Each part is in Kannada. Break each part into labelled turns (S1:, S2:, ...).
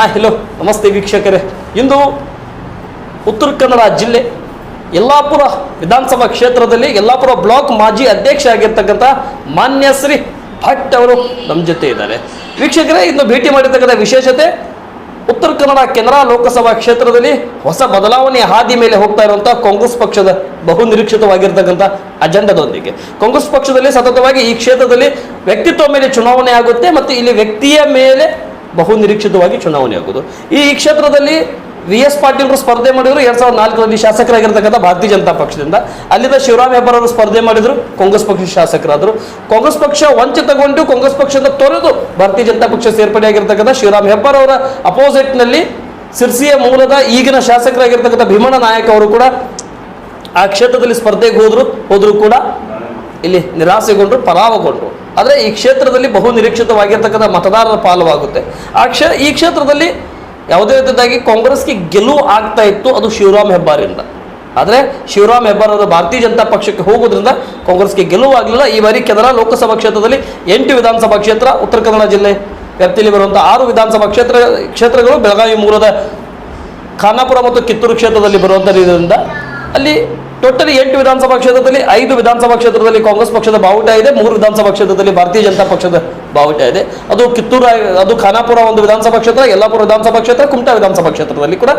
S1: ಹಾಯ್ ಹಲೋ ನಮಸ್ತೆ ವೀಕ್ಷಕರೇ. ಇಂದು ಉತ್ತರ ಕನ್ನಡ ಜಿಲ್ಲೆ ಯಲ್ಲಾಪುರ ವಿಧಾನಸಭಾ ಕ್ಷೇತ್ರದಲ್ಲಿ ಯಲ್ಲಾಪುರ ಬ್ಲಾಕ್ ಮಾಜಿ ಅಧ್ಯಕ್ಷ ಆಗಿರ್ತಕ್ಕಂಥ ಮಾನ್ಯ ಶ್ರೀ ಭಟ್ ಅವರು ನಮ್ಮ ಜೊತೆ ಇದ್ದಾರೆ. ವೀಕ್ಷಕರೇ, ಇಂದು ಭೇಟಿ ಮಾಡಿರ್ತಕ್ಕಂಥ ವಿಶೇಷತೆ, ಉತ್ತರ ಕನ್ನಡ ಕೆನರಾ ಲೋಕಸಭಾ ಕ್ಷೇತ್ರದಲ್ಲಿ ಹೊಸ ಬದಲಾವಣೆಯ ಹಾದಿ ಮೇಲೆ ಹೋಗ್ತಾ ಇರುವಂತಹ ಕಾಂಗ್ರೆಸ್ ಪಕ್ಷದ ಬಹು ನಿರೀಕ್ಷಿತವಾಗಿರ್ತಕ್ಕಂಥ ಅಜೆಂಡದೊಂದಿಗೆ. ಕಾಂಗ್ರೆಸ್ ಪಕ್ಷದಲ್ಲಿ ಸತತವಾಗಿ ಈ ಕ್ಷೇತ್ರದಲ್ಲಿ ವ್ಯಕ್ತಿತ್ವ ಮೇಲೆ ಚುನಾವಣೆ ಆಗುತ್ತೆ ಮತ್ತು ಇಲ್ಲಿ ವ್ಯಕ್ತಿಯ ಮೇಲೆ ಬಹು ನಿರೀಕ್ಷಿತವಾಗಿ ಚುನಾವಣೆ ಆಗೋದು. ಈ ಕ್ಷೇತ್ರದಲ್ಲಿ ವಿ ಎಸ್ ಪಾಟೀಲ್ರು ಸ್ಪರ್ಧೆ ಮಾಡಿದ್ರು ಎರಡ್ ಸಾವಿರದ ನಾಲ್ಕರಲ್ಲಿ ಶಾಸಕರಾಗಿರ್ತಕ್ಕಂಥ ಭಾರತೀಯ ಜನತಾ ಪಕ್ಷದಿಂದ. ಅಲ್ಲಿಂದ ಶಿವರಾಮ್ ಹೆಬ್ಬಾರ್ ಅವರು ಸ್ಪರ್ಧೆ ಮಾಡಿದ್ರು, ಕಾಂಗ್ರೆಸ್ ಪಕ್ಷ ಶಾಸಕರಾದರು. ಕಾಂಗ್ರೆಸ್ ಪಕ್ಷ ವಂಚಿತಗೊಂಡು ಕಾಂಗ್ರೆಸ್ ಪಕ್ಷದ ತೊರೆದು ಭಾರತೀಯ ಜನತಾ ಪಕ್ಷ ಸೇರ್ಪಡೆಯಾಗಿರ್ತಕ್ಕಂಥ ಶಿವರಾಮ್ ಹೆಬ್ಬಾರ್ ಅವರ ಅಪೋಸಿಟ್ನಲ್ಲಿ ಸಿರ್ಸಿಯ ಮೂಲದ ಈಗಿನ ಶಾಸಕರಾಗಿರ್ತಕ್ಕಂಥ ಭೀಮಣ್ಣ ನಾಯಕ್ ಅವರು ಕೂಡ ಆ ಕ್ಷೇತ್ರದಲ್ಲಿ ಸ್ಪರ್ಧೆಗೆ ಹೋದ್ರು ಹೋದ್ರು ಕೂಡ ಇಲ್ಲಿ ನಿರಾಸೆಗೊಂಡ್ರು, ಪರಾವಗೊಂಡ್ರು. ಆದರೆ ಈ ಕ್ಷೇತ್ರದಲ್ಲಿ ಬಹು ನಿರೀಕ್ಷಿತವಾಗಿರ್ತಕ್ಕಂಥ ಮತದಾರರ ಪಾಲವಾಗುತ್ತೆ. ಆ ಕ್ಷೇ, ಈ ಕ್ಷೇತ್ರದಲ್ಲಿ ಯಾವುದೇ ರೀತಿಯಾಗಿ ಕಾಂಗ್ರೆಸ್ಗೆ ಗೆಲುವು ಆಗ್ತಾ ಇತ್ತು, ಅದು ಶಿವರಾಮ್ ಹೆಬ್ಬಾರಿಂದ ಆದರೆ ಶಿವರಾಮ್ ಹೆಬ್ಬಾರ್ ಅವರು ಭಾರತೀಯ ಜನತಾ ಪಕ್ಷಕ್ಕೆ ಹೋಗೋದ್ರಿಂದ ಕಾಂಗ್ರೆಸ್ಗೆ ಗೆಲುವು ಆಗಲಿಲ್ಲ. ಈ ಬಾರಿ ಕೆನರಾ ಲೋಕಸಭಾ ಕ್ಷೇತ್ರದಲ್ಲಿ ಎಂಟು ವಿಧಾನಸಭಾ ಕ್ಷೇತ್ರ, ಉತ್ತರ ಕನ್ನಡ ಜಿಲ್ಲೆ ವ್ಯಾಪ್ತಿಯಲ್ಲಿ ಬರುವಂಥ ಆರು ವಿಧಾನಸಭಾ ಕ್ಷೇತ್ರ, ಕ್ಷೇತ್ರಗಳು ಬೆಳಗಾವಿ ಮೂಲದ ಖಾನಾಪುರ ಮತ್ತು ಕಿತ್ತೂರು ಕ್ಷೇತ್ರದಲ್ಲಿ ಬರುವಂಥದ್ರಿಂದ ಅಲ್ಲಿ ಟೋಟಲಿ ಎಂಟು ವಿಧಾನಸಭಾ ಕ್ಷೇತ್ರದಲ್ಲಿ, ಐದು ವಿಧಾನಸಭಾ ಕ್ಷೇತ್ರದಲ್ಲಿ ಕಾಂಗ್ರೆಸ್ ಪಕ್ಷದ ಬಾವುಟ ಇದೆ, ಮೂರು ವಿಧಾನಸಭಾ ಕ್ಷೇತ್ರದಲ್ಲಿ ಭಾರತೀಯ ಜನತಾ ಪಕ್ಷದ ಬಾವುಟ ಇದೆ. ಅದು ಕಿತ್ತೂರು, ಅದು ಖಾನಾಪುರ ಒಂದು ವಿಧಾನಸಭಾ ಕ್ಷೇತ್ರ, ಯಲ್ಲಾಪುರ ವಿಧಾನಸಭಾ ಕ್ಷೇತ್ರ, ಕುಮಟಾ ವಿಧಾನಸಭಾ ಕ್ಷೇತ್ರದಲ್ಲಿ ಕೂಡ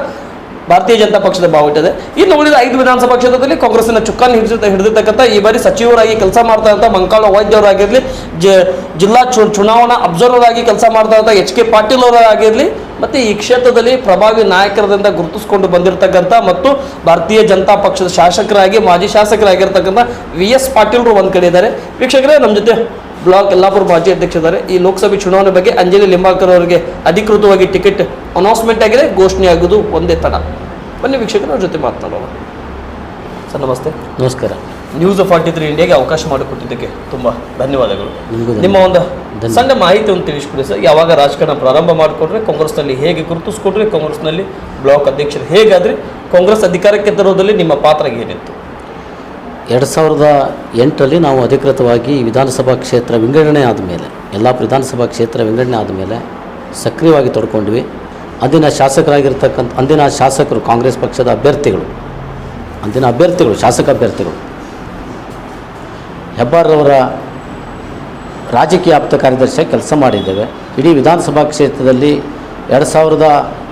S1: ಭಾರತೀಯ ಜನತಾ ಪಕ್ಷದ ಬಾವುಟ ಇದೆ ಇನ್ನು ಉಳಿದ ಐದು ವಿಧಾನಸಭಾ ಕ್ಷೇತ್ರದಲ್ಲಿ ಕಾಂಗ್ರೆಸ್ನ ಚುಕ್ಕಾನಿ ಹಿಡಿದ ಹಿಡಿದಿರ್ತಕ್ಕಂಥ ಈ ಬಾರಿ ಸಚಿವರಾಗಿ ಕೆಲಸ ಮಾಡ್ತಾ ಇದ್ದ ಮಂಕಾಳ ವೈದ್ಯವರಾಗಿರಲಿ, ಜ, ಜಿಲ್ಲಾ ಚುನಾವಣಾ ಅಬ್ಸರ್ವರ್ ಆಗಿ ಕೆಲಸ ಮಾಡ್ತಾ ಎಚ್ ಕೆ ಪಾಟೀಲ್ ಅವರಾಗಿರಲಿ ಮತ್ತು ಈ ಕ್ಷೇತ್ರದಲ್ಲಿ ಪ್ರಭಾವಿ ನಾಯಕರದಿಂದ ಗುರುತಿಸಿಕೊಂಡು ಬಂದಿರತಕ್ಕಂಥ ಮತ್ತು ಭಾರತೀಯ ಜನತಾ ಪಕ್ಷದ ಶಾಸಕರಾಗಿ, ಮಾಜಿ ಶಾಸಕರಾಗಿರ್ತಕ್ಕಂಥ ವಿ ಎಸ್ ಪಾಟೀಲ್ರು ಒಂದು ಕಡೆ ಇದ್ದಾರೆ. ವೀಕ್ಷಕರೇ ನಮ್ಮ ಜೊತೆ ಬ್ಲಾಕ್ ಯಲ್ಲಾಪುರ ಮಾಜಿ ಅಧ್ಯಕ್ಷರಿದ್ದಾರೆ ಈ ಲೋಕಸಭೆ ಚುನಾವಣೆ ಬಗ್ಗೆ ಅಂಜಲಿ ಲಿಂಬಾಕರ್ ಅವರಿಗೆ ಅಧಿಕೃತವಾಗಿ ಟಿಕೆಟ್ ಅನೌನ್ಸ್ಮೆಂಟ್ ಆಗಿದೆ. ಘೋಷಣೆ ಆಗೋದು ಒಂದೇ ತಡ. ಬನ್ನಿ ವೀಕ್ಷಕರ ಅವ್ರ ಜೊತೆ ಮಾತನಾಡೋಣ. ಸರ್ ನಮಸ್ತೆ.
S2: ನಮಸ್ಕಾರ.
S1: ನ್ಯೂಸ್ ಫಾರ್ಟಿ ತ್ರೀ ಇಂಡಿಯಾಗೆ ಅವಕಾಶ ಮಾಡಿಕೊಟ್ಟಿದ್ದಕ್ಕೆ ತುಂಬ ಧನ್ಯವಾದಗಳು. ನಿಮ್ಮ ಒಂದು ಸಣ್ಣ ಮಾಹಿತಿಯನ್ನು ತಿಳಿಸ್ಕೊಡಿ ಸರ್. ಯಾವಾಗ ರಾಜಕಾರಣ ಪ್ರಾರಂಭ ಮಾಡಿಕೊಂಡ್ರೆ ಕಾಂಗ್ರೆಸ್ನಲ್ಲಿ ಹೇಗೆ ಗುರುತಿಸ್ಕೊಂಡ್ರೆ ಕಾಂಗ್ರೆಸ್ನಲ್ಲಿ ಬ್ಲಾಕ್ ಅಧ್ಯಕ್ಷರು ಹೇಗಾದರೆ ಕಾಂಗ್ರೆಸ್ ಅಧಿಕಾರಕ್ಕೆ ತರೋದಲ್ಲಿ ನಿಮ್ಮ ಪಾತ್ರ ಏನಿತ್ತು?
S2: ಎರಡು ಸಾವಿರದ ಎಂಟರಲ್ಲಿ ನಾವು ಅಧಿಕೃತವಾಗಿ ವಿಧಾನಸಭಾ ಕ್ಷೇತ್ರ ವಿಂಗಡಣೆ ಆದಮೇಲೆ ಎಲ್ಲ ವಿಧಾನಸಭಾ ಕ್ಷೇತ್ರ ವಿಂಗಡಣೆ ಆದಮೇಲೆ ಸಕ್ರಿಯವಾಗಿ ತೊಡ್ಕೊಂಡ್ವಿ ಅಂದಿನ ಶಾಸಕರಾಗಿರ್ತಕ್ಕಂಥ, ಅಂದಿನ ಶಾಸಕರು ಕಾಂಗ್ರೆಸ್ ಪಕ್ಷದ ಅಭ್ಯರ್ಥಿಗಳು, ಅಂದಿನ ಅಭ್ಯರ್ಥಿಗಳು, ಶಾಸಕ ಅಭ್ಯರ್ಥಿಗಳು. ಹೆಬ್ಬಾರ್ರವರ ರಾಜಕೀಯ ಆಪ್ತ ಕಾರ್ಯದರ್ಶಿಯಾಗಿ ಕೆಲಸ ಮಾಡಿದ್ದೇವೆ. ಇಡೀ ವಿಧಾನಸಭಾ ಕ್ಷೇತ್ರದಲ್ಲಿ ಎರಡು ಸಾವಿರದ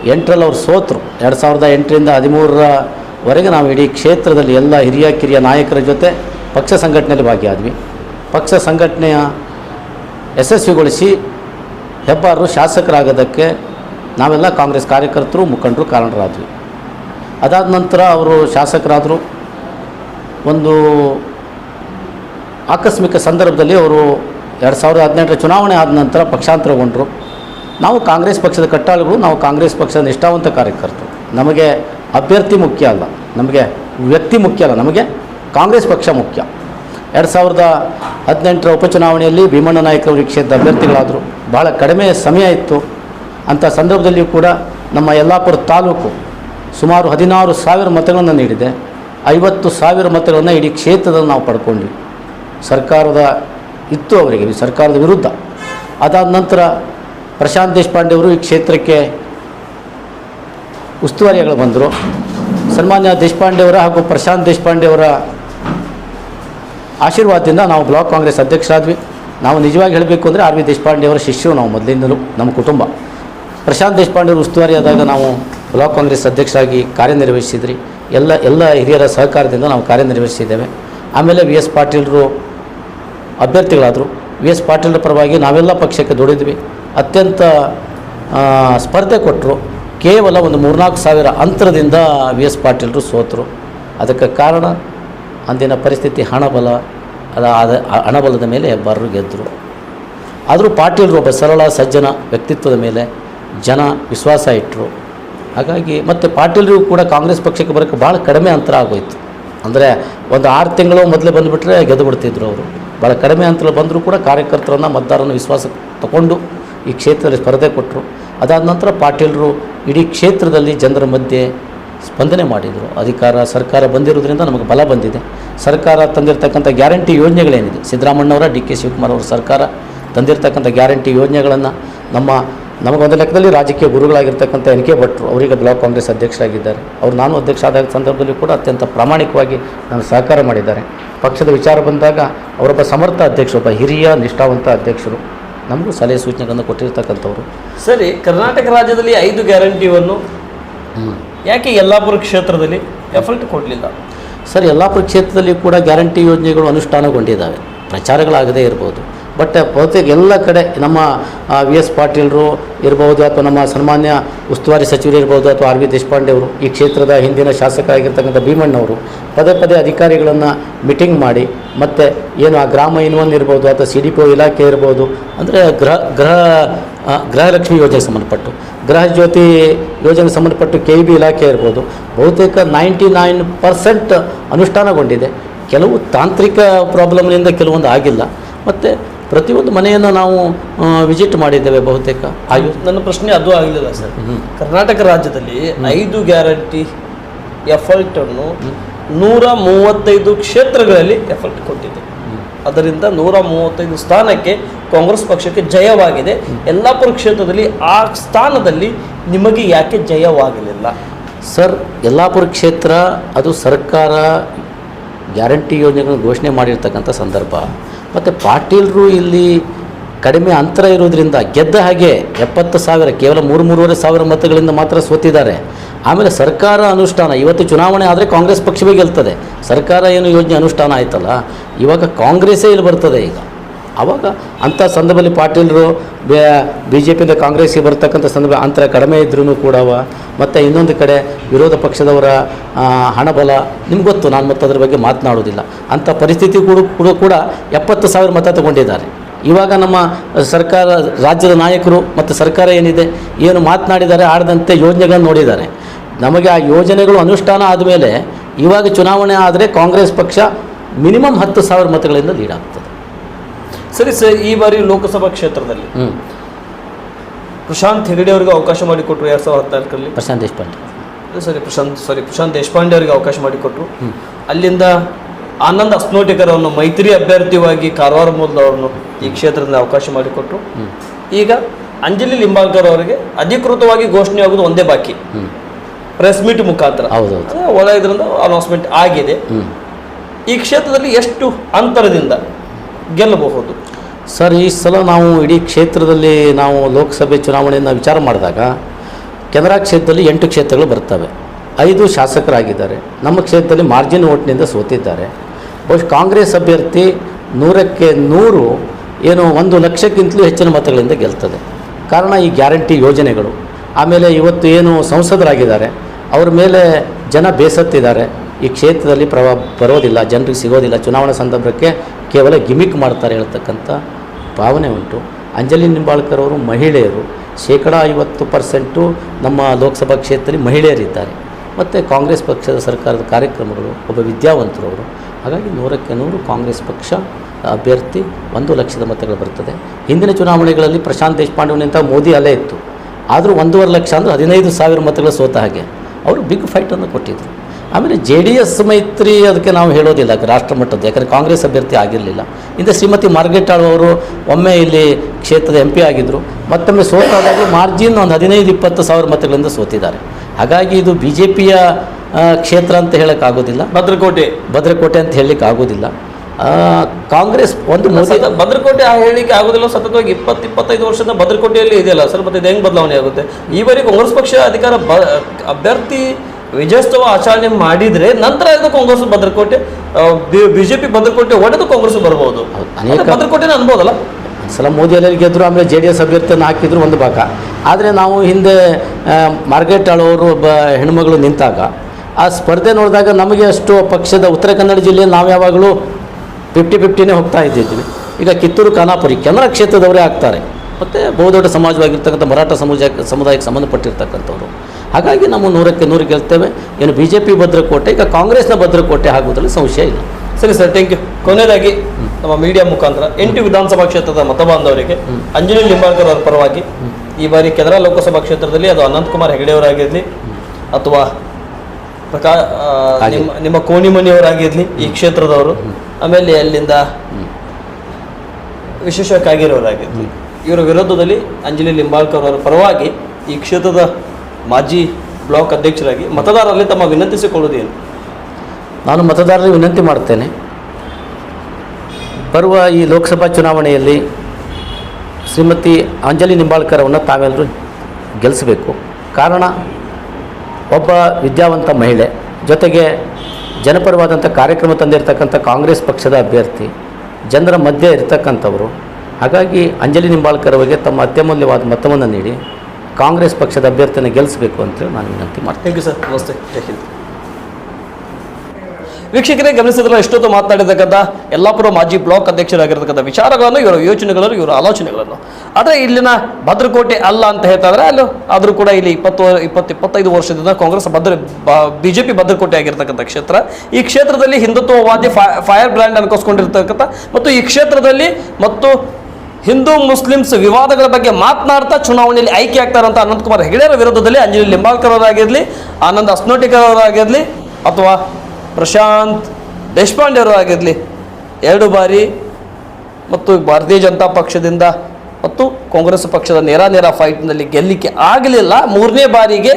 S2: ಎಂಟರಲ್ಲಿ ಅವರು ಸೋತರು. ಎರಡು ಸಾವಿರದ ಎಂಟರಿಂದ ಹದಿಮೂರರವರೆಗೆ ನಾವು ಇಡೀ ಕ್ಷೇತ್ರದಲ್ಲಿ ಎಲ್ಲ ಹಿರಿಯ, ಕಿರಿಯ ನಾಯಕರ ಜೊತೆ ಪಕ್ಷ ಸಂಘಟನೆಯಲ್ಲಿ ಭಾಗಿಯಾದ್ವಿ. ಪಕ್ಷ ಸಂಘಟನೆಯ ಯಶಸ್ವಿಗೊಳಿಸಿ ಹೆಬ್ಬಾರರು ಶಾಸಕರಾಗೋದಕ್ಕೆ ನಾವೆಲ್ಲ ಕಾಂಗ್ರೆಸ್ ಕಾರ್ಯಕರ್ತರು, ಮುಖಂಡರು, ಕಾರಣರಾದ್ವಿ. ಅದಾದ ನಂತರ ಅವರು ಶಾಸಕರಾದರು. ಒಂದು ಆಕಸ್ಮಿಕ ಸಂದರ್ಭದಲ್ಲಿ ಅವರು ಎರಡು ಸಾವಿರದ ಹದಿನೆಂಟರ ಚುನಾವಣೆ ಆದ ನಂತರ ಪಕ್ಷಾಂತರಗೊಂಡರು. ನಾವು ಕಾಂಗ್ರೆಸ್ ಪಕ್ಷದ ಕಟ್ಟಾಳುಗಳು, ನಾವು ಕಾಂಗ್ರೆಸ್ ಪಕ್ಷದ ನಿಷ್ಠಾವಂತ ಕಾರ್ಯಕರ್ತರು. ನಮಗೆ ಅಭ್ಯರ್ಥಿ ಮುಖ್ಯ ಅಲ್ಲ, ನಮಗೆ ವ್ಯಕ್ತಿ ಮುಖ್ಯ ಅಲ್ಲ, ನಮಗೆ ಕಾಂಗ್ರೆಸ್ ಪಕ್ಷ ಮುಖ್ಯ. ಎರಡು ಸಾವಿರದ ಹದಿನೆಂಟರ ಉಪಚುನಾವಣೆಯಲ್ಲಿ ಭೀಮಣ್ಣ ನಾಯಕರು ಈ ಕ್ಷೇತ್ರದ ಅಭ್ಯರ್ಥಿಗಳಾದರು. ಭಾಳ ಕಡಿಮೆ ಸಮಯ ಇತ್ತು. ಅಂಥ ಸಂದರ್ಭದಲ್ಲಿಯೂ ಕೂಡ ನಮ್ಮ ಯಲ್ಲಾಪುರ ತಾಲೂಕು ಸುಮಾರು ಹದಿನಾರು ಸಾವಿರ ಮತಗಳನ್ನು ನೀಡಿದೆ. ಐವತ್ತು ಸಾವಿರ ಮತಗಳನ್ನು ಇಡೀ ಕ್ಷೇತ್ರದಲ್ಲಿ ನಾವು ಪಡ್ಕೊಂಡ್ವಿ. ಸರ್ಕಾರದ ಇತ್ತು ಅವರಿಗೆ ಸರ್ಕಾರದ ವಿರುದ್ಧ. ಅದಾದ ನಂತರ ಪ್ರಶಾಂತ್ ದೇಶಪಾಂಡೆ ಅವರು ಈ ಕ್ಷೇತ್ರಕ್ಕೆ ಉಸ್ತುವಾರಿಗಳು ಬಂದರು. ಸನ್ಮಾನ್ಯ ದೇಶಪಾಂಡೆ ಅವರ ಹಾಗೂ ಪ್ರಶಾಂತ್ ದೇಶಪಾಂಡೆ ಅವರ ಆಶೀರ್ವಾದದಿಂದ ನಾವು ಬ್ಲಾಕ್ ಕಾಂಗ್ರೆಸ್ ಅಧ್ಯಕ್ಷರಾದ್ವಿ. ನಾವು ನಿಜವಾಗಿ ಹೇಳಬೇಕು ಅಂದರೆ ಆರ್ ವಿ ದೇಶಪಾಂಡೆ ಅವರ ಶಿಷ್ಯರು ನಾವು ಮೊದಲಿಂದಲೂ ನಮ್ಮ ಕುಟುಂಬ. ಪ್ರಶಾಂತ್ ದೇಶಪಾಂಡೆ ಉಸ್ತುವಾರಿಯಾದಾಗ ಉಸ್ತುವಾರಿ ನಾವು ಬ್ಲಾಕ್ ಕಾಂಗ್ರೆಸ್ ಅಧ್ಯಕ್ಷರಾಗಿ ಕಾರ್ಯನಿರ್ವಹಿಸಿದ್ರಿ. ಎಲ್ಲ ಎಲ್ಲ ಹಿರಿಯರ ಸಹಕಾರದಿಂದ ನಾವು ಕಾರ್ಯನಿರ್ವಹಿಸಿದ್ದೇವೆ. ಆಮೇಲೆ ವಿ ಎಸ್ ಪಾಟೀಲರು ಅಭ್ಯರ್ಥಿಗಳಾದರು. ವಿ ಎಸ್ ಪಾಟೀಲರ ಪರವಾಗಿ ನಾವೆಲ್ಲ ಪಕ್ಷಕ್ಕೆ ದುಡಿದ್ವಿ. ಅತ್ಯಂತ ಸ್ಪರ್ಧೆ ಕೊಟ್ಟರು ಕೇವಲ ಒಂದು ಮೂರ್ನಾಲ್ಕು ಸಾವಿರ ಅಂತರದಿಂದ ವಿ ಎಸ್ ಪಾಟೀಲರು ಸೋತರು. ಅದಕ್ಕೆ ಕಾರಣ ಅಂದಿನ ಪರಿಸ್ಥಿತಿ ಹಣಬಲ, ಅದ ಹಣಬಲದ ಮೇಲೆ ಬಾರರು ಗೆದ್ದರು ಆದರೂ ಪಾಟೀಲರು ಒಬ್ಬ ಸರಳ, ಸಜ್ಜನ ವ್ಯಕ್ತಿತ್ವದ ಮೇಲೆ ಜನ ವಿಶ್ವಾಸ ಇಟ್ಟರು ಹಾಗಾಗಿ ಮತ್ತು ಪಾಟೀಲ್ರಿಗೂ ಕೂಡ ಕಾಂಗ್ರೆಸ್ ಪಕ್ಷಕ್ಕೆ ಬರೋಕ್ಕೆ ಭಾಳ ಕಡಿಮೆ ಅಂತರ ಆಗೋಯ್ತು. ಅಂದರೆ ಒಂದು ಆರು ತಿಂಗಳು ಮೊದಲೇ ಬಂದುಬಿಟ್ರೆ ಗೆದ್ದು ಬಿಡ್ತಿದ್ರು ಅವರು. ಭಾಳ ಕಡಿಮೆ ಅಂತರ ಬಂದರೂ ಕೂಡ ಕಾರ್ಯಕರ್ತರನ್ನು ಮತದಾರನ ವಿಶ್ವಾಸ ತಗೊಂಡು ಈ ಕ್ಷೇತ್ರದಲ್ಲಿ ಸ್ಪರ್ಧೆ ಕೊಟ್ಟರು ಅದಾದ ನಂತರ ಪಾಟೀಲರು ಇಡೀ ಕ್ಷೇತ್ರದಲ್ಲಿ ಜನರ ಮಧ್ಯೆ ಸ್ಪಂದನೆ ಮಾಡಿದರು. ಅಧಿಕಾರ, ಸರ್ಕಾರ ಬಂದಿರೋದ್ರಿಂದ ನಮಗೆ ಬಲ ಬಂದಿದೆ. ಸರ್ಕಾರ ತಂದಿರತಕ್ಕಂಥ ಗ್ಯಾರಂಟಿ ಯೋಜನೆಗಳೇನಿದೆ? ಸಿದ್ದರಾಮಣ್ಣವರ ಡಿ ಕೆ ಶಿವಕುಮಾರ್ ಅವರ ಸರ್ಕಾರ ತಂದಿರತಕ್ಕಂಥ ಗ್ಯಾರಂಟಿ ಯೋಜನೆಗಳನ್ನು ನಮ್ಮ ನಮಗೊಂದು ಲೆಕ್ಕದಲ್ಲಿ ರಾಜಕೀಯ ಗುರುಗಳಾಗಿರ್ತಕ್ಕಂಥ ಎನ್ ಕೆ ಭಟ್ರು ಅವರೀಗ ಬ್ಲಾಕ್ ಕಾಂಗ್ರೆಸ್ ಅಧ್ಯಕ್ಷರಾಗಿದ್ದಾರೆ. ಅವರು ನಾನು ಅಧ್ಯಕ್ಷ ಆದ ಸಂದರ್ಭದಲ್ಲಿ ಕೂಡ ಅತ್ಯಂತ ಪ್ರಾಮಾಣಿಕವಾಗಿ ನಾನು ಸಹಕಾರ ಮಾಡಿದ್ದಾರೆ. ಪಕ್ಷದ ವಿಚಾರ ಬಂದಾಗ ಅವರೊಬ್ಬ ಸಮರ್ಥ ಅಧ್ಯಕ್ಷರು ಒಬ್ಬ ಹಿರಿಯ ನಿಷ್ಠಾವಂತ ಅಧ್ಯಕ್ಷರು ನಮಗೂ ಸಲಹೆ ಸೂಚನೆಗಳನ್ನು ಕೊಟ್ಟಿರ್ತಕ್ಕಂಥವ್ರು.
S1: ಸರಿ ಕರ್ನಾಟಕ ರಾಜ್ಯದಲ್ಲಿ ಐದು ಗ್ಯಾರಂಟಿಯನ್ನು ಯಾಕೆ ಯಲ್ಲಾಪುರ ಕ್ಷೇತ್ರದಲ್ಲಿ ಎಫರ್ಟ್ ಕೊಡಲಿಲ್ಲ?
S2: ಸರ್ ಯಲ್ಲಾಪುರ ಕ್ಷೇತ್ರದಲ್ಲಿ ಕೂಡ ಗ್ಯಾರಂಟಿ ಯೋಜನೆಗಳು ಅನುಷ್ಠಾನಗೊಂಡಿದ್ದಾವೆ. ಪ್ರಚಾರಗಳಾಗದೇ ಇರ್ಬೋದು. ಬಟ್ ಬಹುತೇಕ ಎಲ್ಲ ಕಡೆ ನಮ್ಮ ವಿ ಎಸ್ ಪಾಟೀಲರು ಇರ್ಬೋದು ಅಥವಾ ನಮ್ಮ ಸನ್ಮಾನ್ಯ ಉಸ್ತುವಾರಿ ಸಚಿವರು ಇರ್ಬೋದು ಅಥವಾ ಆರ್ ವಿ ದೇಶಪಾಂಡೆ ಅವರು ಈ ಕ್ಷೇತ್ರದ ಹಿಂದಿನ ಶಾಸಕರಾಗಿರ್ತಕ್ಕಂಥ ಭೀಮಣ್ಣವರು ಪದೇ ಪದೇ ಅಧಿಕಾರಿಗಳನ್ನು ಮೀಟಿಂಗ್ ಮಾಡಿ ಮತ್ತು ಏನು ಆ ಗ್ರಾಮ ಇನ್ವನ್ ಇರ್ಬೋದು ಅಥವಾ ಸಿ ಡಿ ಪಿ ಇಲಾಖೆ ಇರ್ಬೋದು ಅಂದರೆ ಗೃಹ ಗೃಹ ಗೃಹಲಕ್ಷ್ಮಿ ಯೋಜನೆಗೆ ಸಂಬಂಧಪಟ್ಟು, ಗೃಹ ಜ್ಯೋತಿ ಯೋಜನೆಗೆ ಸಂಬಂಧಪಟ್ಟು ಕೆ ಬಿ ಇಲಾಖೆ ಇರ್ಬೋದು, ಬಹುತೇಕ ನೈಂಟಿ ನೈನ್ ಪರ್ಸೆಂಟ್ ಅನುಷ್ಠಾನಗೊಂಡಿದೆ. ಕೆಲವು ತಾಂತ್ರಿಕ ಪ್ರಾಬ್ಲಮ್ನಿಂದ ಕೆಲವೊಂದು ಆಗಿಲ್ಲ. ಮತ್ತು ಪ್ರತಿಯೊಂದು ಮನೆಯನ್ನು ನಾವು ವಿಸಿಟ್ ಮಾಡಿದ್ದೇವೆ ಬಹುತೇಕ. ಆ ಯೋ-
S1: ನನ್ನ ಪ್ರಶ್ನೆ ಅದು ಆಗಲಿಲ್ಲ ಸರ್. ಕರ್ನಾಟಕ ರಾಜ್ಯದಲ್ಲಿ ಐದು ಗ್ಯಾರಂಟಿ ಎಫರ್ಟ್ ಅನ್ನು ನೂರ ಮೂವತ್ತೈದು ಕ್ಷೇತ್ರಗಳಲ್ಲಿ ಎಫರ್ಟ್ ಕೊಟ್ಟಿದೆ. ಅದರಿಂದ ನೂರ ಮೂವತ್ತೈದು ಸ್ಥಾನಕ್ಕೆ ಕಾಂಗ್ರೆಸ್ ಪಕ್ಷಕ್ಕೆ ಜಯವಾಗಿದೆ. ಯಲ್ಲಾಪುರ ಕ್ಷೇತ್ರದಲ್ಲಿ ಆ ಸ್ಥಾನದಲ್ಲಿ ನಿಮಗೆ ಯಾಕೆ ಜಯವಾಗಲಿಲ್ಲ?
S2: ಸರ್ ಯಲ್ಲಾಪುರ ಕ್ಷೇತ್ರ ಅದು ಸರ್ಕಾರ ಗ್ಯಾರಂಟಿ ಯೋಜನೆಗಳನ್ನು ಘೋಷಣೆ ಮಾಡಿರ್ತಕ್ಕಂಥ ಸಂದರ್ಭ. ಮತ್ತು ಪಾಟೀಲರು ಇಲ್ಲಿ ಕಡಿಮೆ ಅಂತರ ಇರೋದ್ರಿಂದ ಗೆದ್ದ ಹಾಗೆ ಎಪ್ಪತ್ತು ಸಾವಿರ, ಕೇವಲ ಮೂರು ಮೂರುವರೆ ಸಾವಿರ ಮತಗಳಿಂದ ಮಾತ್ರ ಸೋತಿದ್ದಾರೆ. ಆಮೇಲೆ ಸರ್ಕಾರ ಅನುಷ್ಠಾನ, ಇವತ್ತು ಚುನಾವಣೆ ಆದರೆ ಕಾಂಗ್ರೆಸ್ ಪಕ್ಷವೇ ಗೆಲ್ತದೆ. ಸರ್ಕಾರ ಏನು ಯೋಜನೆ ಅನುಷ್ಠಾನ ಆಯ್ತಲ್ಲ? ಇವಾಗ ಕಾಂಗ್ರೆಸ್ಸೇ ಇಲ್ಲಿ ಬರ್ತದೆ ಈಗ. ಆವಾಗ ಅಂಥ ಸಂದರ್ಭದಲ್ಲಿ ಪಾಟೀಲರು ಬಿ ಜೆ ಪಿಯಿಂದ ಕಾಂಗ್ರೆಸ್ಗೆ ಬರ್ತಕ್ಕಂಥ ಸಂದರ್ಭ ಅಂತರ ಕಡಿಮೆ ಇದ್ರೂ ಕೂಡ ಮತ್ತು ಇನ್ನೊಂದು ಕಡೆ ವಿರೋಧ ಪಕ್ಷದವರ ಹಣಬಲ ನಿಮ್ಗೆ ಗೊತ್ತು, ನಾನು ಮತ್ತು ಅದ್ರ ಬಗ್ಗೆ ಮಾತನಾಡೋದಿಲ್ಲ. ಅಂಥ ಪರಿಸ್ಥಿತಿ ಕೂಡ ಕೂಡ ಕೂಡ ಎಪ್ಪತ್ತು ಸಾವಿರ ಮತ ತಗೊಂಡಿದ್ದಾರೆ. ಇವಾಗ ನಮ್ಮ ಸರ್ಕಾರ, ರಾಜ್ಯದ ನಾಯಕರು ಮತ್ತು ಸರ್ಕಾರ ಏನಿದೆ, ಏನು ಮಾತನಾಡಿದ್ದಾರೆ ಆಡದಂತೆ ಯೋಜನೆಗಳನ್ನು ನೋಡಿದ್ದಾರೆ. ನಮಗೆ ಆ ಯೋಜನೆಗಳು ಅನುಷ್ಠಾನ ಆದಮೇಲೆ ಇವಾಗ ಚುನಾವಣೆ ಆದರೆ ಕಾಂಗ್ರೆಸ್ ಪಕ್ಷ ಮಿನಿಮಮ್ ಹತ್ತು ಸಾವಿರ ಮತಗಳಿಂದ ಲೀಡ್ ಆಗ್ತದೆ.
S1: ಸರಿ ಸರ್ ಈ ಬಾರಿ ಲೋಕಸಭಾ ಕ್ಷೇತ್ರದಲ್ಲಿ ಪ್ರಶಾಂತ್ ಹೆಗಡೆ ಅವರಿಗೆ ಅವಕಾಶ ಮಾಡಿಕೊಟ್ರು ಎರಡ್ ಸಾವಿರದ ಹದಿನಾಲ್ಕರಲ್ಲಿ.
S2: ಪ್ರಶಾಂತ್ ದೇಶಪಾಂಡೆ.
S1: ಸರಿ ಪ್ರಶಾಂತ್ ಸಾರಿ ಪ್ರಶಾಂತ್ ದೇಶಪಾಂಡೆ ಅವರಿಗೆ ಅವಕಾಶ ಮಾಡಿಕೊಟ್ರು. ಅಲ್ಲಿಂದ ಆನಂದ್ ಅಸ್ನೋಟಿಕರ್ ಅವರನ್ನು ಮೈತ್ರಿ ಅಭ್ಯರ್ಥಿಯಾಗಿ ಕಾರವಾರ ಮೂಲದವರನ್ನು ಈ ಕ್ಷೇತ್ರದಿಂದ ಅವಕಾಶ ಮಾಡಿಕೊಟ್ರು. ಈಗ ಅಂಜಲಿ ಲಿಂಬಾಳ್ಕರ್ ಅವರಿಗೆ ಅಧಿಕೃತವಾಗಿ ಘೋಷಣೆ ಆಗೋದು ಒಂದೇ ಬಾಕಿ. ಪ್ರೆಸ್ ಮೀಟ್ ಮುಖಾಂತರ. ಒಳ ಇದರಿಂದ ಅನೌನ್ಸ್ಮೆಂಟ್ ಆಗಿದೆ. ಈ ಕ್ಷೇತ್ರದಲ್ಲಿ ಎಷ್ಟು ಅಂತರದಿಂದ ಗೆಲ್ಲಬಹುದು?
S2: ಸರ್, ಈ ಸಲ ನಾವು ಇಡೀ ಕ್ಷೇತ್ರದಲ್ಲಿ ನಾವು ಲೋಕಸಭೆ ಚುನಾವಣೆಯನ್ನು ವಿಚಾರ ಮಾಡಿದಾಗ ಕೆನರಾ ಕ್ಷೇತ್ರದಲ್ಲಿ ಎಂಟು ಕ್ಷೇತ್ರಗಳು ಬರ್ತವೆ. ಐದು ಶಾಸಕರಾಗಿದ್ದಾರೆ. ನಮ್ಮ ಕ್ಷೇತ್ರದಲ್ಲಿ ಮಾರ್ಜಿನ್ ಓಟ್ನಿಂದ ಸೋತಿದ್ದಾರೆ. ಬಹುಶಃ ಕಾಂಗ್ರೆಸ್ ಅಭ್ಯರ್ಥಿ ನೂರಕ್ಕೆ ನೂರು ಏನು ಒಂದು ಲಕ್ಷಕ್ಕಿಂತಲೂ ಹೆಚ್ಚಿನ ಮತಗಳಿಂದ ಗೆಲ್ತದೆ. ಕಾರಣ ಈ ಗ್ಯಾರಂಟಿ ಯೋಜನೆಗಳು. ಆಮೇಲೆ ಇವತ್ತು ಏನು ಸಂಸದರಾಗಿದ್ದಾರೆ. ಅವ್ರ ಮೇಲೆ ಜನ ಬೇಸತ್ತಿದ್ದಾರೆ. ಈ ಕ್ಷೇತ್ರದಲ್ಲಿ ಪ್ರಭಾವ ಬರೋದಿಲ್ಲ, ಜನರಿಗೆ ಸಿಗೋದಿಲ್ಲ. ಚುನಾವಣಾ ಸಂದರ್ಭಕ್ಕೆ ಕೇವಲ ಗಿಮಿಕ್ ಮಾಡ್ತಾರೆ ಹೇಳ್ತಕ್ಕಂಥ ಭಾವನೆ ಉಂಟು. ಅಂಜಲಿ ನಿಂಬಾಳ್ಕರ್ ಅವರು ಮಹಿಳೆಯರು. ಶೇಕಡ ಐವತ್ತು ಪರ್ಸೆಂಟು ನಮ್ಮ ಲೋಕಸಭಾ ಕ್ಷೇತ್ರದಲ್ಲಿ ಮಹಿಳೆಯರಿದ್ದಾರೆ. ಮತ್ತು ಕಾಂಗ್ರೆಸ್ ಪಕ್ಷದ ಸರ್ಕಾರದ ಕಾರ್ಯಕ್ರಮಗಳು, ಒಬ್ಬ ವಿದ್ಯಾವಂತರು ಅವರು ಹಾಗಾಗಿ ನೂರಕ್ಕೆ ನೂರು ಕಾಂಗ್ರೆಸ್ ಪಕ್ಷ ಅಭ್ಯರ್ಥಿ ಒಂದು ಲಕ್ಷದ ಮತಗಳು ಬರ್ತದೆ. ಹಿಂದಿನ ಚುನಾವಣೆಗಳಲ್ಲಿ ಪ್ರಶಾಂತ್ ದೇಶಪಾಂಡೆವನಿಂತ ಮೋದಿ ಅಲೆ ಇತ್ತು. ಆದರೂ ಒಂದೂವರೆ ಲಕ್ಷ ಅಂದರೆ ಹದಿನೈದು ಸಾವಿರ ಮತಗಳು ಸೋತ ಹಾಗೆ. ಅವರು ಬಿಗ್ ಫೈಟನ್ನು ಕೊಟ್ಟಿದ್ದರು ಆಮೇಲೆ ಜೆ ಡಿ ಎಸ್ ಮೈತ್ರಿ ಅದಕ್ಕೆ ನಾವು ಹೇಳೋದಿಲ್ಲ ರಾಷ್ಟ್ರ ಮಟ್ಟದ್ದು ಯಾಕಂದರೆ ಕಾಂಗ್ರೆಸ್ ಅಭ್ಯರ್ಥಿ ಆಗಿರಲಿಲ್ಲ. ಇಂದ ಶ್ರೀಮತಿ ಮಾರ್ಗೆಟ್ ಆಳ್ ಅವರು ಒಮ್ಮೆ ಇಲ್ಲಿ ಕ್ಷೇತ್ರದ ಎಂ ಪಿ ಆಗಿದ್ದರು ಮತ್ತೊಮ್ಮೆ ಸೋತಾದಾಗ ಮಾರ್ಜಿನ್ ಒಂದು ಹದಿನೈದು ಇಪ್ಪತ್ತು ಸಾವಿರ ಮತಗಳಿಂದ ಸೋತಿದ್ದಾರೆ. ಹಾಗಾಗಿ ಇದು ಬಿ ಜೆ ಪಿಯ ಕ್ಷೇತ್ರ ಅಂತ ಹೇಳೋಕ್ಕಾಗೋದಿಲ್ಲ
S1: ಭದ್ರಕೋಟೆ.
S2: ಭದ್ರಕೋಟೆ ಅಂತ ಹೇಳಲಿಕ್ಕೆ ಆಗೋದಿಲ್ಲ. ಕಾಂಗ್ರೆಸ್ ಒಂದು ಮೋದಿ
S1: ಭದ್ರಕೋಟೆ ಆ ಹೇಳಿಕೆ ಆಗೋದಿಲ್ಲ ಸತತವಾಗಿ ಇಪ್ಪತ್ತು ಇಪ್ಪತ್ತೈದು ವರ್ಷದ ಭದ್ರಕೋಟೆಯಲ್ಲಿ ಇದೆಯಲ್ಲ ಸರ್ ಮತ್ತೆ ಇದು ಹೆಂಗೆ ಬದಲಾವಣೆ ಆಗುತ್ತೆ? ಈ ಬಾರಿ ಕಾಂಗ್ರೆಸ್ ಪಕ್ಷ ಅಧಿಕಾರ ಬ ಅಭ್ಯರ್ಥಿ ವಿಜಯೋತ್ಸವ ಆಚರಣೆ ಮಾಡಿದ್ರೆ ನಂತರ ಇದು ಕಾಂಗ್ರೆಸ್ ಭದ್ರಕೋಟೆ ಬಿಜೆಪಿ ಭದ್ರಕೋಟೆ ಒಡೆದು ಕಾಂಗ್ರೆಸ್ ಬರಬಹುದು
S2: ಅನೇಕ-
S1: ಭದ್ರಕೋಟೆನ ಅನ್ಬೋದಲ್ಲ?
S2: ಸಲ ಮೋದಿ ಅಲ್ಲಿ ಗೆದ್ದರು ಆಮೇಲೆ ಜೆ ಡಿ ಎಸ್ ಅಭ್ಯರ್ಥಿಯನ್ನು ಹಾಕಿದ್ರು ಒಂದು ಭಾಗ. ಆದರೆ ನಾವು ಹಿಂದೆ ಮಾರ್ಕೆಟ್ ಮಾರ್ಗೆಟ್ ಆಳವರು ಒಬ್ಬ ಹೆಣ್ಮಗಳು ನಿಂತಾಗ ಆ ಸ್ಪರ್ಧೆ ನೋಡಿದಾಗ ನಮಗೆ ಅಷ್ಟು ಪಕ್ಷದ ಉತ್ತರ ಕನ್ನಡ ಜಿಲ್ಲೆ ನಾವು ಯಾವಾಗಲೂ ಫಿಫ್ಟಿ ಫಿಫ್ಟಿನೇ ಹೋಗ್ತಾ ಇದ್ದಿದ್ವಿ ಈಗ ಕಿತ್ತೂರು ಖಾನಾಪುರಿ ಕೆನರ ಕ್ಷೇತ್ರದವರೇ ಆಗ್ತಾರೆ. ಮತ್ತು ಬಹುದೊಡ್ಡ ಸಮಾಜವಾಗಿರ್ತಕ್ಕಂಥ ಮರಾಠ ಸಮುದಾಯ ಸಮುದಾಯಕ್ಕೆ ಸಂಬಂಧಪಟ್ಟಿರ್ತಕ್ಕಂಥವ್ರು. ಹಾಗಾಗಿ ನಾವು ನೂರಕ್ಕೆ ನೂರು ಗೆಲ್ತೇವೆ. ಏನು ಬಿ ಜೆ ಪಿ ಭದ್ರಕೋಟೆ ಈಗ ಕಾಂಗ್ರೆಸ್ನ ಭದ್ರಕೋಟೆ ಆಗುವುದರಲ್ಲಿ ಸಂಶಯ ಇಲ್ಲ.
S1: ಸರಿ ಸರ್ ಥ್ಯಾಂಕ್ ಯು ಕೊನೆಯದಾಗಿ ನಮ್ಮ ಮೀಡಿಯಾ ಮುಖಾಂತರ ಎಂಟು ವಿಧಾನಸಭಾ ಕ್ಷೇತ್ರದ ಮತಬಾಂಧವರಿಗೆ ಅಂಜಲಿ ಲಿಂಬಾಳ್ಕರ್ ಅವರ ಪರವಾಗಿ ಈ ಬಾರಿ ಕೆನರಾ ಲೋಕಸಭಾ ಕ್ಷೇತ್ರದಲ್ಲಿ ಅದು ಅನಂತ್ ಕುಮಾರ್ ಹೆಗಡೆ ಅವರಾಗಿರಲಿ ಅಥವಾ ಪ್ರಕಾ ನಿಮ್ಮ ನಿಮ್ಮ ಕೋಣಿಮಣಿಯವರಾಗಿರಲಿ ಈ ಕ್ಷೇತ್ರದವರು ಆಮೇಲೆ ಅಲ್ಲಿಂದ ವಿಶೇಷಕ್ಕಾಗಿರೋರಾಗಿರಲಿ ಇವರ ವಿರೋಧದಲ್ಲಿ ಅಂಜಲಿ ಲಿಂಬಾಳ್ಕರ್ ಅವರ ಪರವಾಗಿ ಈ ಕ್ಷೇತ್ರದ ಮಾಜಿ ಬ್ಲಾಕ್ ಅಧ್ಯಕ್ಷರಾಗಿ ಮತದಾರರಲ್ಲಿ ತಮ್ಮ ವಿನಂತಿಸಿಕೊಳ್ಳುವುದೇನು?
S2: ನಾನು ಮತದಾರರಿಗೆ ವಿನಂತಿ ಮಾಡ್ತೇನೆ. ಬರುವ ಈ ಲೋಕಸಭಾ ಚುನಾವಣೆಯಲ್ಲಿ ಶ್ರೀಮತಿ ಅಂಜಲಿ ನಿಂಬಾಳ್ಕರ್ ಅವರನ್ನು ತಾವೆಲ್ಲರೂ ಗೆಲ್ಲಿಸಬೇಕು ಕಾರಣ, ಒಬ್ಬ ವಿದ್ಯಾವಂತ ಮಹಿಳೆ, ಜೊತೆಗೆ ಜನಪರವಾದಂಥ ಕಾರ್ಯಕ್ರಮ ತಂದಿರತಕ್ಕಂಥ ಕಾಂಗ್ರೆಸ್ ಪಕ್ಷದ ಅಭ್ಯರ್ಥಿ, ಜನರ ಮಧ್ಯೆ ಇರತಕ್ಕಂಥವರು. ಹಾಗಾಗಿ ಅಂಜಲಿ ನಿಂಬಾಳ್ಕರ್ ಅವರಿಗೆ ತಮ್ಮ ಅತ್ಯಮೂಲ್ಯವಾದ ಮತವನ್ನು ನೀಡಿ ಕಾಂಗ್ರೆಸ್ ಪಕ್ಷದ ಅಭ್ಯರ್ಥಿನ ಗೆಲ್ಲಿಸಬೇಕು ಅಂತೇಳಿ ನಾನು ವಿನಂತಿ ಮಾಡ್ತೀನಿ.
S1: ಥ್ಯಾಂಕ್ ಯು ಸರ್ ನಮಸ್ತೆ. ಜೈ ಹಿಂದ್. ವೀಕ್ಷಕರೇ ಗಮನಿಸಿದ್ರೆ ಎಷ್ಟೊತ್ತು ಮಾತನಾಡಿರ್ತಕ್ಕಂಥ ಯಲ್ಲಾಪುರ ಮಾಜಿ ಬ್ಲಾಕ್ ಅಧ್ಯಕ್ಷರಾಗಿರ್ತಕ್ಕಂಥ ವಿಚಾರಗಳನ್ನು, ಇವರ ಯೋಚನೆಗಳನ್ನು ಇವರ ಆಲೋಚನೆಗಳನ್ನು ಆದರೆ ಇಲ್ಲಿನ ಭದ್ರಕೋಟೆ ಅಲ್ಲ ಅಂತ ಹೇಳ್ತಾ ಇದ್ರೆ ಅಲ್ಲೂ, ಆದರೂ ಕೂಡ ಇಲ್ಲಿ ಇಪ್ಪತ್ತು ಇಪ್ಪತ್ತು, ಇಪ್ಪತ್ತೈದು ವರ್ಷದಿಂದ ಕಾಂಗ್ರೆಸ್ ಭದ್ರ, ಬಿ ಜೆ ಪಿ ಭದ್ರಕೋಟೆ ಆಗಿರ್ತಕ್ಕಂಥ ಕ್ಷೇತ್ರ. ಈ ಕ್ಷೇತ್ರದಲ್ಲಿ ಹಿಂದುತ್ವವಾದಿ ಫೈರ್ ಬ್ರ್ಯಾಂಡ್ ಅನ್ಕೋಸ್ಕೊಂಡಿರ್ತಕ್ಕಂಥ, ಮತ್ತು ಈ ಕ್ಷೇತ್ರದಲ್ಲಿ ಮತ್ತು ಹಿಂದೂ ಮುಸ್ಲಿಮ್ಸ್ ವಿವಾದಗಳ ಬಗ್ಗೆ ಮಾತನಾಡ್ತಾ ಚುನಾವಣೆಯಲ್ಲಿ ಆಯ್ಕೆ ಆಗ್ತಾರಂತ ಅನಂತಕುಮಾರ್ ಹೆಗಡೆಯವರ ವಿರೋಧದಲ್ಲಿ ಅಂಜಲಿ ಲಿಂಬಾಳ್ಕರ್ ಅವರಾಗಿರಲಿ ಆನಂದ್ ಅಸ್ನೋಟಿಕರ್ ಅವರಾಗಿರಲಿ ಅಥವಾ ಪ್ರಶಾಂತ್ ದೇಶಪಾಂಡೆ ಅವರಾಗಿರಲಿ ಎರಡು ಬಾರಿ ಮತ್ತು ಭಾರತೀಯ ಜನತಾ ಪಕ್ಷದಿಂದ ಮತ್ತು ಕಾಂಗ್ರೆಸ್ ಪಕ್ಷದ ನೇರ ನೇರ ಫೈಟ್ನಲ್ಲಿ ಗೆಲ್ಲಿಕ್ಕೆ ಆಗಲಿಲ್ಲ. ಮೂರನೇ ಬಾರಿಗೆ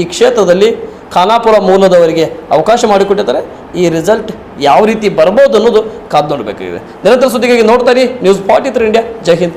S1: ಈ ಕ್ಷೇತ್ರದಲ್ಲಿ ಖಾನಾಪುರ ಮೂಲದವರಿಗೆ ಅವಕಾಶ ಮಾಡಿಕೊಟ್ಟಿದ್ದಾರೆ. ಈ ರಿಸಲ್ಟ್ ಯಾವ ರೀತಿ ಬರ್ಬೋದು ಅನ್ನೋದು ಕಾದು ನೋಡಬೇಕಾಗಿದೆ. ನಿರಂತರ ಸುದ್ದಿಗಾಗಿ ನೋಡ್ತಾ ನ್ಯೂಸ್ ಫಾರ್ಟಿ ಇಂಡಿಯಾ ಜೈ ಹಿಂದ್.